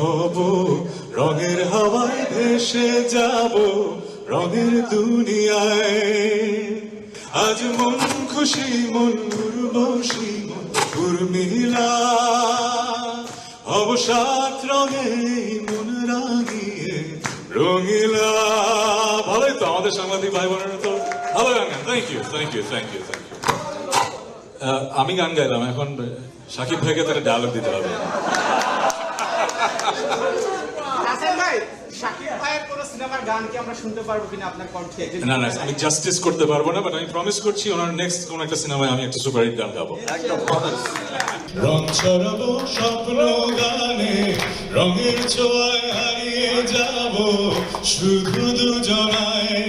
হব, রঙের হাওয়ায় ভেসে যাব, রঙের দুনিয়ায়। আজ মন খুশি, মন উর্বশী উর্মিলা। অবসাদ রঙে মন রাঙিয়ে রঙিলা। ভালোই তো আমাদের সাংবাদিক ভাই বোনেরা তো ভালো গান গান thank you thank you thank you thank you আমি গান গাইলাম, এখন সাকিব ভাইকে তাহলে ডায়লগ দিতে হবে হাসান ভাই শাকিব ভাইয়ের কোন সিনেমার গান কি আমরা শুনতে পারব কিনা আপনার কণ্ঠে? না না আমি জাস্টিস করতে পারব না বাট আমি প্রমিস করছি ওনার নেক্সট কোন একটা সিনেমায় আমি একটা সুপারহিট গান গাবো। রং ছড়াবো স্বপ্ন গানে রঙের ছোঁয়ায় হারিয়ে যাব শুধু দুজনায়